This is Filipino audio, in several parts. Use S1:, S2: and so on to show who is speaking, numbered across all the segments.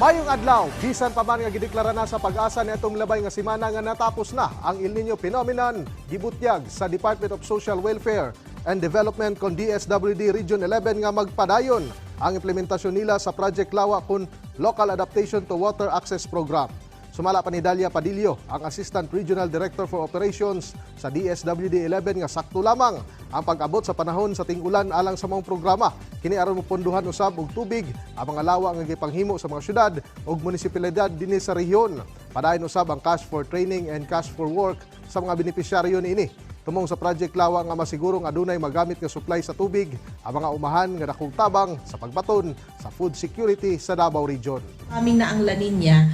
S1: Mayong adlaw, bisan pa man nga gideklara na sa pag-asa ni atong labay nga semana nga natapos na ang El Nino phenomenon gibutyag sa Department of Social Welfare and Development kon DSWD Region 11 nga magpadayon ang implementasyon nila sa Project Lawa kun Local Adaptation to Water Access Program. Sumala pa ni Dalia Padillo, ang Assistant Regional Director for Operations sa DSWD 11 nga sakto lamang ang pag-abot sa panahon sa ting-ulan alang sa mga programa. Kini aron mo ponduhan usab og tubig ang mga lawa nga gipanghimo sa mga syudad ug munisipalidad dinhi sa rehiyon. Padayon usab ang cash for training and cash for work sa mga benepisyaryo niini. Tumong sa Project Lawa nga masigurong adunay magamit nga supply sa tubig ang mga umahan nga dakong tabang sa pagbaton sa food security sa Davao Region.
S2: Aming na ang La Nina,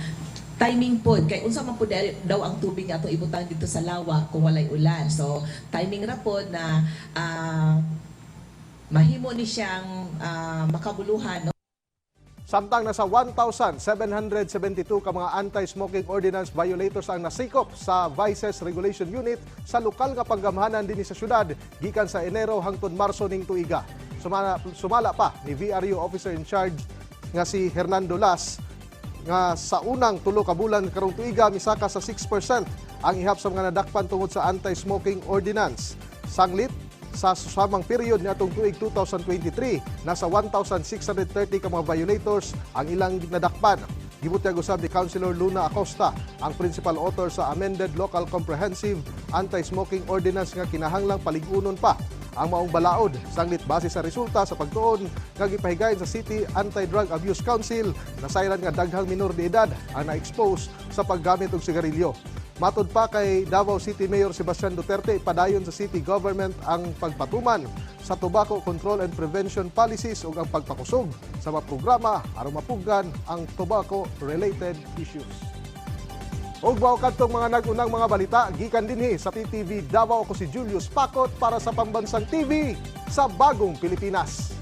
S2: timing pod kay unsa man pod daw ang tubig atong ibutang dito sa lawa kung walay ulan. So timing ra pod na ah, mahimo ni siyang ah, makabuluhan no?
S1: Samtang nasa 1,772 ka mga anti-smoking ordinance violators ang nasikop sa Vices Regulation Unit sa lokal nga panggamhanan dinhi sa syudad gikan sa Enero hangtod Marso ning tuiga. Sumala, sumala pa ni VRU Officer in Charge nga si Hernando Las nga sa unang tulo ka bulan karong tuiga misaka sa 6% ang ihap sa mga nadakpan tungod sa anti-smoking ordinance. Sanglit sa susamang period ni atong tuig 2023 nasa 1,630 ka mga violators ang ilang nadakpan. Gibutyag usab ni Councilor Luna Acosta, ang principal author sa amended local comprehensive anti-smoking ordinance nga kinahanglang paligunon pa ang maong balaod sanglit base sa resulta sa pagtuon nga gipahigayon sa City Anti-Drug Abuse Council na sayran nga daghang minor de edad ang na-expose sa paggamit og sigarilyo. Matod pa kay Davao City Mayor Sebastian Duterte, padayon sa city government ang pagpatuman sa tobacco control and prevention policies ug ang pagpakusog sa mga programa aron mapuggan ang tobacco-related issues. Og bao kadtong mga nagunang mga balita gikan dinhi sa PTV Davao ko si Julius Pakot para sa Pambansang TV sa Bagong Pilipinas.